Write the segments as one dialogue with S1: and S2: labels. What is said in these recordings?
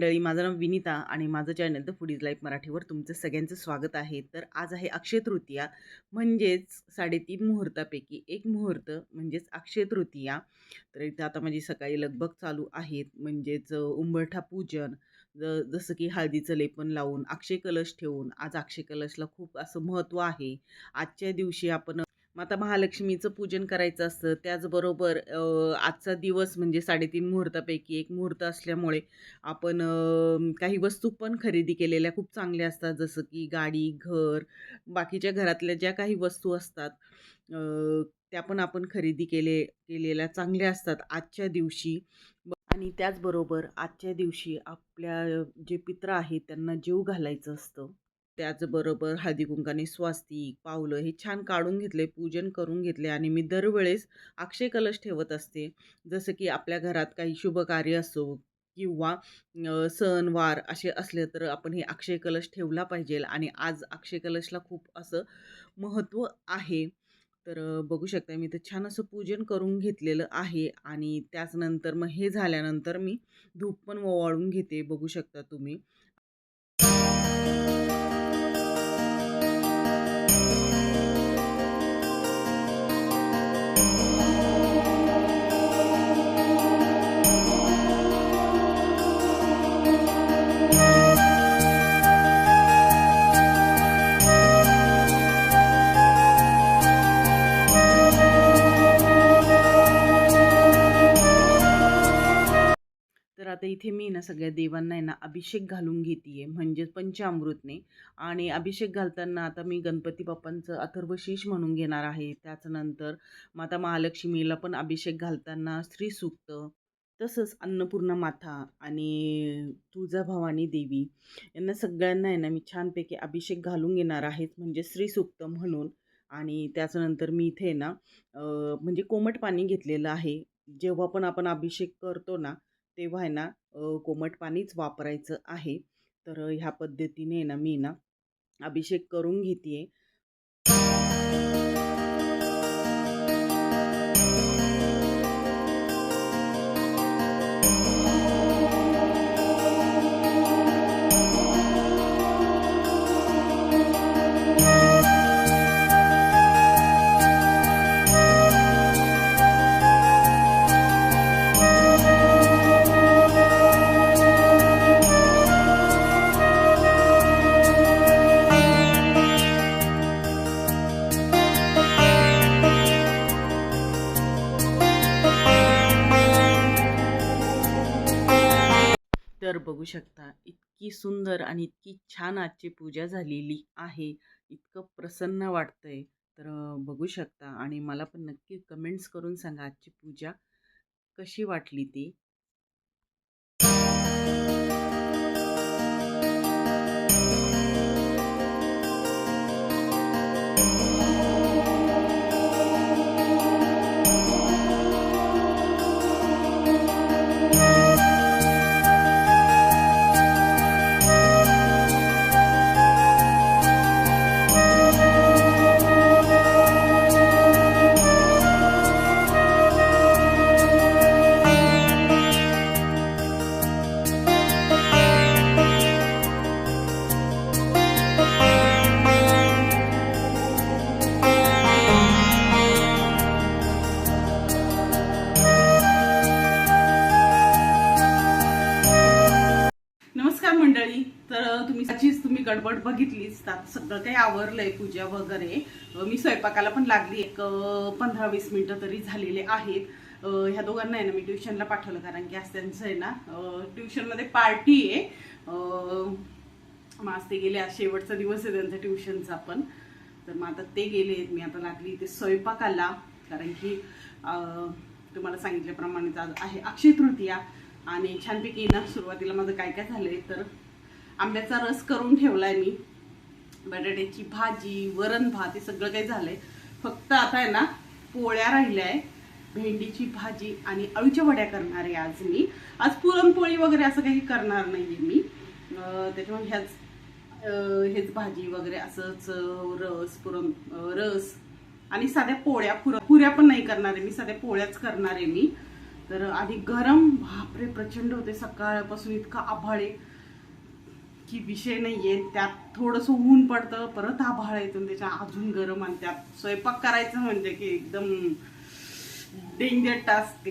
S1: मंडळी माझं नाव विनिता आणि माझं चॅनल द फुडीज लाईफ मराठीवर तुमचं सगळ्यांचं स्वागत आहे. तर आज आहे अक्षय तृतीया म्हणजेच साडेतीन मुहूर्तापैकी एक मुहूर्त म्हणजेच अक्षय तृतीया. तर इथं आता माझी सकाळी लगबग चालू आहेत म्हणजेच उंबरठा पूजन ज जसं की हळदीचं लेपन लावून अक्षय कलश ठेवून. आज अक्षय कलशला खूप असं महत्त्व आहे. आजच्या दिवशी आपण मग आता महालक्ष्मीचं पूजन करायचं असतं. त्याचबरोबर आजचा दिवस म्हणजे साडेतीन मुहूर्तापैकी एक मुहूर्त असल्यामुळे आपण काही वस्तू पण खरेदी केलेल्या खूप चांगल्या असतात. जसं की गाडी घर बाकीच्या घरातल्या ज्या काही वस्तू असतात त्या पण आपण खरेदी केले केलेल्या चांगल्या असतात आजच्या दिवशी. आणि त्याचबरोबर आजच्या दिवशी आपल्या जे पित्र आहेत त्यांना जीव घालायचं असतं. त्याचबरोबर हळदीकुंकाने स्वास्तिक पावलं हे छान काढून घेतले पूजन करून घेतले आणि मी दरवेळेस अक्षय कलश ठेवत असते. जसं की आपल्या घरात काही शुभकार्य असो किंवा सणवार असे असले तर आपण हे अक्षय कलश ठेवला पाहिजे आणि आज अक्षय कलशला खूप असं महत्त्व आहे. तर बघू शकता मी तर छान असं पूजन करून घेतलेलं आहे आणि त्याचनंतर मग हे झाल्यानंतर मी धूप पण ओवाळून घेते बघू शकता तुम्ही. तर आता इथे मी ना सगळ्या देवांना आहे ना अभिषेक घालून घेते म्हणजे पंचामृतने. आणि अभिषेक घालताना आता मी गणपती बाप्पांचं अथर्वशीष म्हणून घेणार आहे. त्याच्यानंतर माता महालक्ष्मीला पण अभिषेक घालताना श्रीसूक्त तसंच अन्नपूर्णा माथा आणि तुळजाभवानी देवी. यांना सगळ्यांना आहे ना मी छानपैकी अभिषेक घालून घेणार आहेत म्हणजे श्रीसूक्त म्हणून. आणि त्याच्यानंतर मी इथे ना म्हणजे कोमट पाणी घेतलेलं आहे. जेव्हा पण आपण अभिषेक करतो ना तेव्हा आहे ना कोमट पाणीच वापरायचं आहे. तर ह्या पद्धतीने ना मी ना अभिषेक करून घेते आहे तर बघू शकता. इतकी सुंदर आणि इतकी छान आजची पूजा झालेली आहे. इतकं प्रसन्न वाटतंय. तर बघू शकता आणि मला पण नक्की कमेंट्स करून सांगा आजची पूजा कशी वाटली ती. नमस्कार मंडळी. तर तुम्ही त्याचीच तुम्ही गडबड बघितलीच. तर सगळं काही आवरलंय पूजा वगैरे. मी स्वयंपाकाला पण लागली. एक पंधरा वीस मिनिटं तरी झालेले आहेत. ह्या दोघांना आहे ना मी ट्युशनला पाठवलं. कारण की आज त्यांचं आहे ना ट्युशनमध्ये पार्टी आहे. मग आज ते गेले. आज शेवटचा दिवस आहे त्यांचा ट्युशनचा पण. तर मग आता ते गेले. मी आता लागली ते स्वयंपाकाला. कारण की तुम्हाला सांगितल्याप्रमाणे आज आहे अक्षय तृतीया आणि छानपैकी ना सुरुवातीला माझं काय काय झालंय तर आंब्याचा रस करून ठेवलाय मी. बटाट्याची भाजी वरण भात हे सगळं काही झालंय. फक्त आता आहे ना पोळ्या राहिल्या आहे भेंडीची भाजी आणि अळूच्या वड्या करणार आहे आज मी. आज पुरणपोळी वगैरे असं काही करणार नाहीये मी. त्याच्यामुळे ह्याच हेच भाजी वगैरे असंच रस पुरण रस आणि साध्या पोळ्या पुऱ्या पण नाही करणार आहे मी साध्या पोळ्याच करणार आहे मी. तर आधी गरम बापरे प्रचंड होते. सकाळपासून इतका आभाळ आहे की विषय नाहीये. त्यात थोडंसं ऊन पडतं परत आभाळ येतो त्याच्या अजून गरम आणि त्यात स्वयंपाक करायचं म्हणजे की एकदम डेंजर टास्क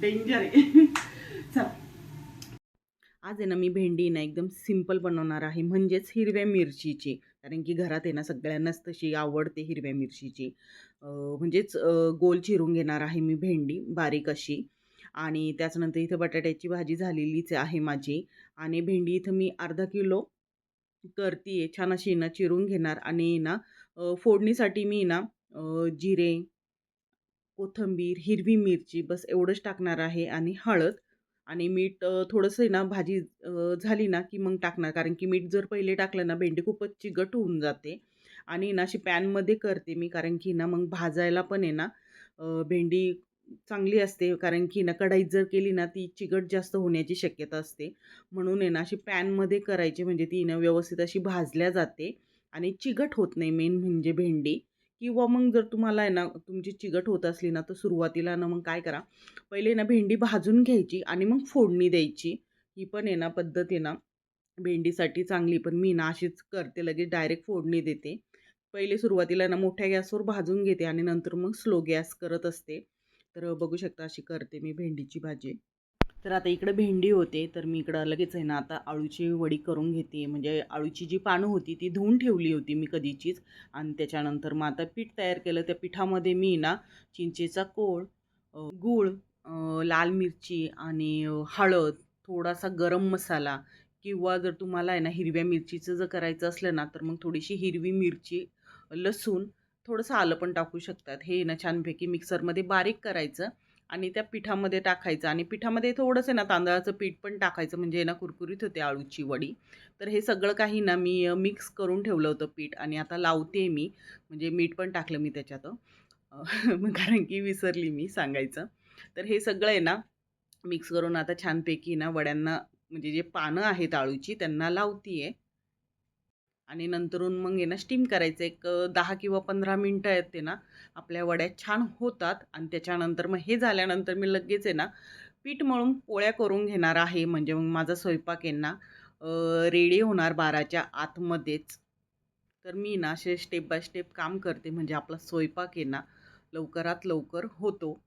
S1: डेंजर आहे. चल. आज आहे ना मी भेंडी ना एकदम सिंपल बनवणार आहे. म्हणजेच हिरव्या मिरचीची. कारण की घरात आहे ना सगळ्यांनाच तशी आवडते हिरव्या मिरचीची. म्हणजेच गोल चिरून घेणार आहे मी भेंडी. बारीक अशी. आणि त्याच्यानंतर इथं बटाट्याची भाजी झालेलीच आहे माझी. आणि भेंडी इथं मी अर्धा किलो करते छान अशी ना चिरून घेणार आणि ना फोडणीसाठी मी ना जिरे कोथिंबीर हिरवी मिरची बस एवढंच टाकणार आहे आणि हळद आणि मीठ थोडंसं आहे ना भाजी झाली ना की मग टाकणार. कारण की मीठ जर पहिले टाकलं ना भेंडी खूपच चिकट होऊन जाते. आणि ना अशी पॅनमध्ये करते मी कारण की ना मग भाजायला पण आहे ना भेंडी चांगली असते. कारण की ना कढाईत जर केली ना ती चिकट जास्त होण्याची शक्यता असते. म्हणून आहे ना अशी पॅनमध्ये करायची म्हणजे ती ना व्यवस्थित अशी भाजल्या जाते आणि चिकट होत नाही. मेन म्हणजे भेंडी. किंवा मग जर तुम्हाला आहे ना तुमची चिकट होत असली ना तर सुरुवातीला ना मग काय करा पहिले ना भेंडी भाजून घ्यायची आणि मग फोडणी द्यायची. ही पण आहे ना पद्धत आहे ना भेंडीसाठी चांगली. पण मी ना अशीच करते लगेच डायरेक्ट फोडणी देते. पहिले सुरुवातीला ना मोठ्या गॅसवर भाजून घेते आणि नंतर मग स्लो गॅस करत असते. तर बघू शकता अशी करते मी भेंडीची भाजी. तर आता इकडं भेंडी होते तर मी इकडं लगेच आहे ना आता आळूची वडी करून घेते. म्हणजे आळूची जी पानं होती ती धुवून ठेवली होती मी कधीचीच. आणि त्याच्यानंतर मग आता पीठ तयार केलं. त्या पिठामध्ये मी ना चिंचेचा कोळ गूळ लाल मिरची आणि हळद थोडासा गरम मसाला किंवा जर तुम्हाला आहे ना हिरव्या मिरचीचं जर करायचं असलं ना तर मग थोडीशी हिरवी मिरची लसूण थोडंसं आलं पण टाकू शकतात. हे ना छानपैकी मिक्सरमध्ये बारीक करायचं आणि त्या पिठामध्ये टाकायचं आणि पिठामध्ये थोडंसं ना तांदळाचं पीठ पण टाकायचं म्हणजे ना कुरकुरीत होते आळूची वडी. तर हे सगळं काही ना मी मिक्स करून ठेवलं होतं पीठ आणि आता लावते मी. म्हणजे मीठ पण टाकलं मी त्याच्यात कारण की विसरली मी सांगायचं. तर हे सगळं आहे ना मिक्स करून आता छानपैकी ना वड्यांना म्हणजे जे पानं आहेत आळूची त्यांना लावती आहे आणि नंतरून मग आहे ना स्टीम करायचं. एक दहा किंवा पंधरा मिनटं आहेत ते ना आपल्या वड्या छान होतात आणि त्याच्यानंतर मग हे झाल्यानंतर मी लगेच आहे ना पीठ मळून पोळ्या करून घेणार आहे. म्हणजे मग माझा स्वयंपाक आहे ना रेडी होणार बाराच्या आतमध्येच. तर मी ना असे स्टेप बाय स्टेप काम करते. म्हणजे आपला स्वयंपाक आहे ना लवकरात लवकर होतो.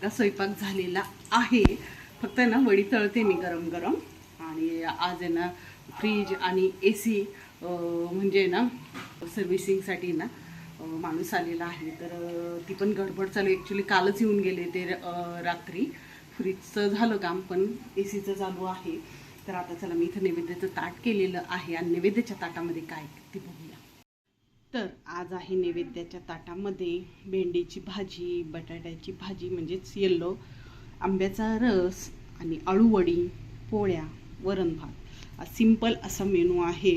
S1: एकदा स्वयंपाक झालेला आहे. फक्त आहे ना वडी तळते मी गरम गरम. आणि आज आहे ना फ्रीज आणि ए सी म्हणजे ना सर्व्हिसिंगसाठी ना माणूस आलेला आहे. तर ती पण गडबड चालू ॲक्च्युली कालच येऊन गेले ते रात्री. फ्रीजचं झालं काम पण ए सीचं चालू आहे. तर आता चला मी इथं नैवेद्याचं ताट केलेलं आहे. आणि नैवेद्याच्या ताटामध्ये काय ते बघू. तर आज आहे नैवेद्याच्या ताटामध्ये भेंडीची भाजी बटाट्याची भाजी म्हणजेच येल्लो आंब्याचा रस आणि अळूवडी पोळ्या वरण भात. हा सिंपल असा मेनू आहे.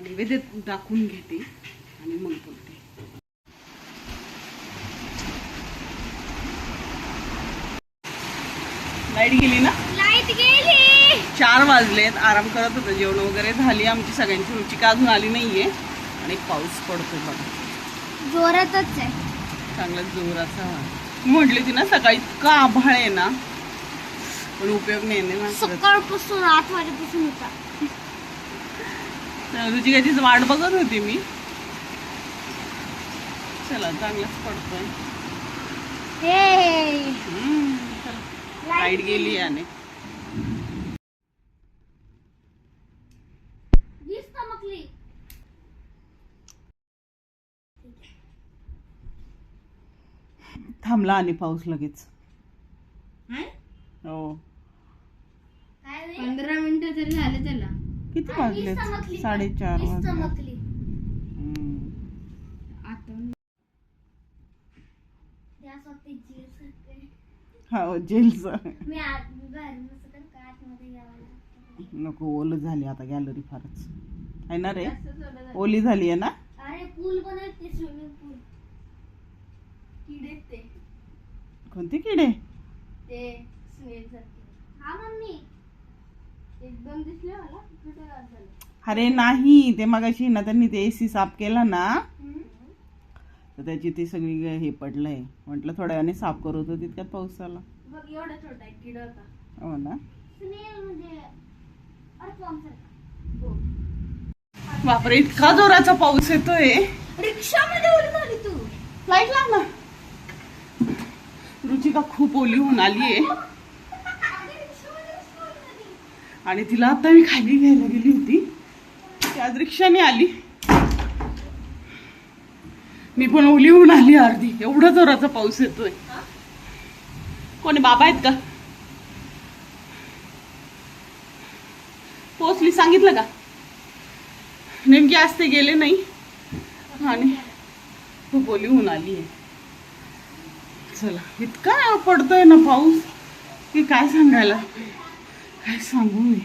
S1: नैवेद्य दाखवून घेते आणि मग बोलते. लाइट गेली ना?
S2: लाइट गेली!
S1: चार वाजलेत. आराम करत होतं. जेवण वगैरे झाली. आमची सगळ्यांची रुचिका अजून आली नाहीये. आणि पाऊस पडतो बघा.
S2: जोरातच आहे.
S1: चांगला जोराचा. म्हटली ती ना सकाळी इतका आभाळ आहे ना. पण उपयोग नाही ना.
S2: सकाळपासून आठ वाजेपासून होता.
S1: तर रुचिकाचीच वाट बघत होती मी. चला चांगलाच पडतोय.
S2: हे.
S1: हम्म, चला. लाइट गेली आणि थांबला आणि पाऊस लगेच. हो.
S2: पंधरा मिनिटं तरी झाले त्याला.
S1: किती वाजले? साडेचार वाजले. हो जेलचं नको ओलं झाली आता गॅलरी फारच. आहे ना रे? ओली झाली आहे ना?
S2: अरे पूल बनवते स्विमिंग पूल किडे ते.
S1: कोणते किडे
S2: ते स्नेल हा मम्मी. एक दोन दिसले मला कुठे
S1: अरे नाही ते मगाशी ना त्यांनी ते एसी साफ केला ना तर त्याची ती सगळी हे पडलंय. म्हटलं थोड्या वेळाने साफ करू तर तितक्यात पाऊस आला.
S2: बघ एवढा छोटा एक किडा होता.
S1: हो ना?
S2: स्नेल म्हणजे हो.
S1: बापरे इतका जोराचा पाऊस येतोय.
S2: रिक्षामध्ये उडी झाली तू.
S1: लाइट लाव ना. रुचिका खूप ओली होऊन आली आहे आणि तिला आता मी खाली घ्यायला गेली होती. ती आज रिक्षाने आली. मी पण ओली होऊन आली अर्धी. एवढा जोराचा पाऊस येतोय. कोणी बाबा आहेत का? पोचली सांगितलं का? नेमकी आज ते गेले नाही. आणि खूप ओली होऊन आली आहे चला इतका पडतोय ना पाऊस? की काय सांगायला? काय सांगू मी?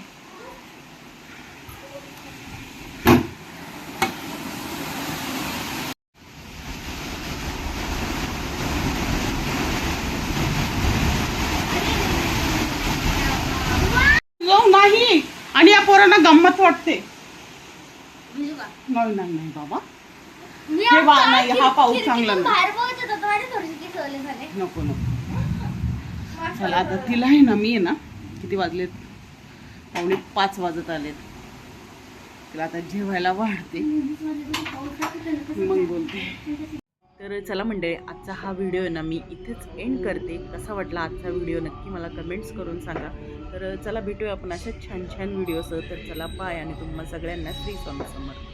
S1: नाही. आणि या पोरांना गंमत वाटते.
S2: म्हणजे
S1: नाही बाबा. हे बा, नाही, हा पाऊस चांगला नाही. नको नको. चला आता तिला आहे ना मी आहे ना किती वाजलेत? पावणे पाच वाजत आलेत. तिला आता जेवायला वाढते. मग बोलते. तर चला मंडळी आजचा हा व्हिडिओ आहे ना मी इथेच एंड करते. कसा वाटला आजचा व्हिडिओ नक्की मला कमेंट्स करून सांगा. तर चला भेटूया आपण अशा छान छान व्हिडिओसह तर चला बाय आणि तुम्हाला सगळ्यांना श्री स्वामी समर्थ.